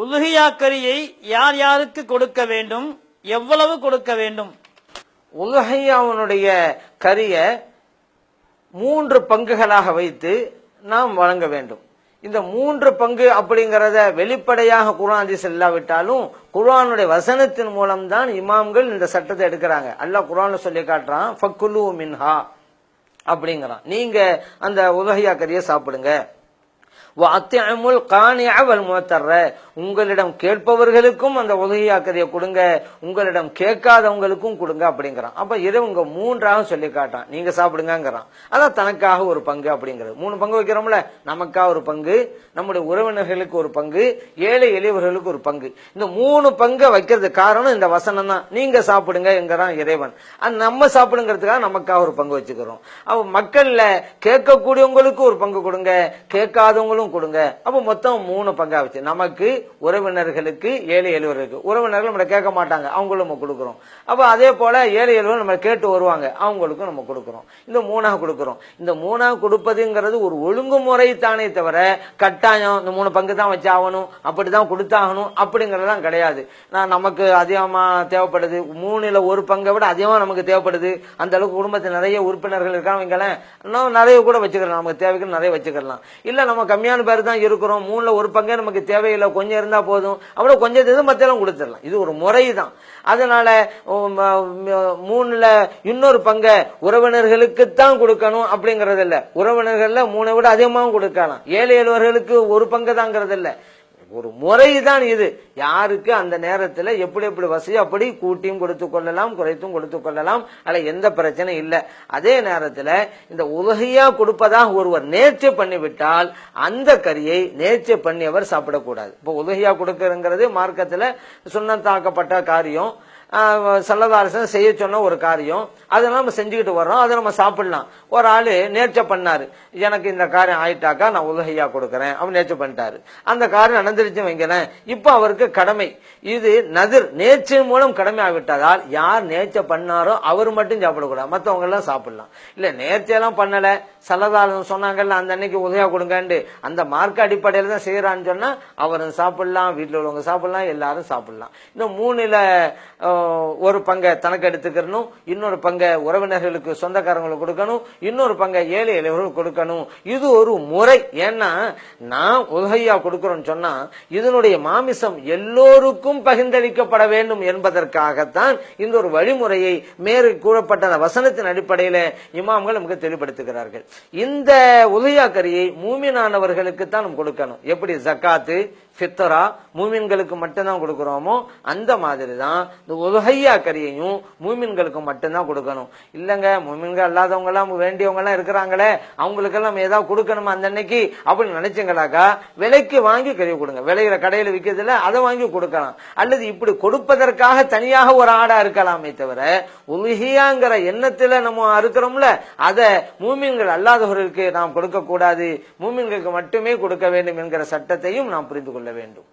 உலுகியாக்கரியை யார் யாருக்கு கொடுக்க வேண்டும்? எவ்வளவு கொடுக்க வேண்டும்? உலகையாவனுடைய கரிய மூன்று பங்குகளாக வைத்து நாம் வழங்க வேண்டும். இந்த மூன்று பங்கு அப்படிங்கிறத வெளிப்படையாக குரான் செல்லாவிட்டாலும் குரானுடைய குர்ஆனுடைய வசனத்தின் மூலம்தான் இமாம்கள் இந்த சட்டத்தை எடுக்கிறாங்க. அல்லாஹ் குரான் சொல்லி காட்டுறான் ஃபக்குலு மின்ஹா அப்படிங்கிறான். நீங்க அந்த உலகையா கறியை சாப்பிடுங்க காணியா காணியவல் முத்தர்ற உங்களிடம் கேட்பவர்களுக்கும் அந்த உதவியாக்கதையை கொடுங்க உங்களிடம் கேட்காதவங்களுக்கும் கொடுங்க அப்படிங்கிறான். அப்ப இறைவங்க மூன்றாக சொல்லி காட்டான். நீங்க சாப்பிடுங்கங்கிறான். அதான் தனக்காக ஒரு பங்கு அப்படிங்கிறது. மூணு பங்கு வைக்கிறோம்ல நமக்காக ஒரு பங்கு நம்முடைய உறவினர்களுக்கு ஒரு பங்கு ஏழை எளியவர்களுக்கு ஒரு பங்கு. இந்த மூணு பங்கை வைக்கிறதுக்கு காரணம் இந்த வசனம் தான். நீங்க சாப்பிடுங்க என்கிறான் இறைவன். அது நம்ம சாப்பிடுங்கிறதுக்காக நமக்காக ஒரு பங்கு வச்சுக்கிறோம். அப்ப மக்கள்ல கேட்கக்கூடியவங்களுக்கு ஒரு பங்கு கொடுங்க கேட்காதவங்களும் கொடுங்க. அப்ப மொத்தம் மூணு பங்கா வச்சு நமக்கு உறவினர்களுக்கு ஏழை எழுவருக்கு உறவினர்கள் நம்ம கேட்க மாட்டாங்க. அவங்களும் நம்ம கொடுக்குறோம். அப்போ அதே போல் ஏழை எழுவர் நம்ம கேட்டு வருவாங்க. அவங்களுக்கும் நம்ம கொடுக்குறோம். இந்த மூணாக கொடுக்குறோம். இந்த மூணாக கொடுப்பதுங்கிறது ஒரு ஒழுங்குமுறை தானே தவிர கட்டாயம் இந்த மூணு பங்கு தான் வச்சாகணும் அப்படி தான் கொடுத்தாகணும் அப்படிங்கிறதெல்லாம் கிடையாது. நான் நமக்கு அதிகமாக தேவைப்படுது. மூணில் ஒரு பங்கை விட அதிகமாக நமக்கு தேவைப்படுது. அந்த அளவுக்கு குடும்பத்தில் நிறைய உறுப்பினர்கள் இருக்காங்களேன் இன்னும் நிறைய கூட வச்சுக்கலாம். நமக்கு தேவைக்குன்னு நிறைய வச்சுக்கலாம். இல்லை நம்ம கம்மியான பேர் தான் இருக்கிறோம். மூணில் ஒரு பங்கே நமக்கு தேவையில்லை. கொஞ்சம் இருந்தால் போதும். அவ்வளவு கொஞ்சம் இது மத்தெல்லாம் கொடுத்துடலாம். இது ஒரு முறை தான் அதனால மூணில் மூணுல இன்னொரு பங்கை உறவினர்களுக்கு தான் கொடுக்கணும் அப்படிங்கறது இல்ல உறவினர்களில் மூணை விட அதிகமாகவும் கொடுக்கலாம். ஏழை எழுவர்களுக்கு ஒரு பங்கு தாங்கிறது இல்லை ஒரு முறை தான் இது. யாருக்கு அந்த நேரத்தில் எப்படி எப்படி வசதி அப்படி கூட்டியும் கொடுத்து கொள்ளலாம் குறைத்தும் கொடுத்து கொள்ளலாம். அதில் எந்த பிரச்சனை இல்லை. அதே நேரத்தில் இந்த உலகையா கொடுப்பதாக ஒருவர் நேர்ச்சை பண்ணிவிட்டால் அந்த கறியை நேர்ச்சை பண்ணியவர் சாப்பிடக்கூடாது. இப்போ உலகையா கொடுக்கறங்கிறது மார்க்கத்தில் சுண்ணத்தாக்கப்பட்ட காரியம். செல்லதாரசன் செய்ய சொன்ன ஒரு காரியம். அதை நம்ம செஞ்சுக்கிட்டு வர்றோம். அதை நம்ம சாப்பிடலாம். ஒரு ஆள் நேர்ச்சை பண்ணார். எனக்கு இந்த காரியம் ஆயிட்டாக்கா நான் உலகையா கொடுக்குறேன். அவன் நேர்ச்சை பண்ணிட்டாரு. அந்த காரியம் நடந்துருச்சு வைக்கிறேன் இப்போ அவருக்கு கடமை. இது நதிர் நேர்ச்சியின் மூலம் கடமை ஆகிவிட்டதால் யார் நேர்ச்சை பண்ணாரோ அவர் மட்டும் சாப்பிடக்கூடாது. மற்றவங்க எல்லாம் சாப்பிடலாம். நேர்ச்சையெல்லாம் பண்ணலை. சல்லதாரசன் சொன்னாங்கல்ல அந்த அன்னைக்கு உதவியாக கொடுங்கண்டு அந்த மார்க் அடிப்படையில் தான் செய்கிறான்னு சொன்னால் அவரும் சாப்பிடலாம் வீட்டில் உள்ளவங்க சாப்பிடலாம் எல்லாரும் சாப்பிடலாம். இந்த மூணில் ஒரு பங்கை தனக்கு எடுத்துக்கிறணும் இன்னொரு பங்கை உறவினர்களுக்கு சொந்தக்காரங்களுக்கு கொடுக்கணும் இன்னொரு பங்கை ஏழை எளியவர்களுக்கு கொடுக்கணும். இது ஒரு முறை. ஏன்னா நான் உதகையா கொடுக்கிறோன்னு சொன்னா இதனுடைய மாமிசம் எல்லோருக்கும் பகிர்ந்தளிக்கப்பட வேண்டும் என்பதற்காகத்தான் இந்த ஒரு வழிமுறையை மேறு கூறப்பட்ட அந்த வசனத்தின் அடிப்படையில் இமாம்கள் நமக்கு தெளிவுபடுத்துகிறார்கள். இந்த உதயா கரியை மூமினானவர்களுக்கு தான் நம்ம கொடுக்கணும். எப்படி? ஜக்காத்து ஃபித்தரா மூமின்களுக்கு மட்டும்தான் கொடுக்குறோமோ அந்த மாதிரி தான் இந்த உலகையா கரியையும் மூமின்களுக்கு மட்டும்தான் கொடுக்கணும். இல்லைங்க மூமின்கள் அல்லாதவங்க எல்லாம் இருக்கிறாங்களே அவங்களுக்கெல்லாம் ஏதாவது கொடுக்கணுமா அந்த அன்னைக்கு? அப்படின்னு நினைச்சீங்களாக்கா விலைக்கு வாங்கி கறி கொடுங்க. விளையிற கடையில் விற்கிறதுல அதை வாங்கி கொடுக்கலாம். அல்லது இப்படி கொடுப்பதற்காக தனியாக ஒரு ஆடா இருக்கலாமே தவிர உலகியாங்கிற எண்ணத்தில் நம்ம இருக்கிறோம்ல அதை மூமின்கள் அல்லாதவர்களுக்கு நாம் கொடுக்கக்கூடாது. மூமின்களுக்கு மட்டுமே கொடுக்க வேண்டும் என்கிற சட்டத்தையும் நாம் புரிந்து கொள்ள வேண்டும்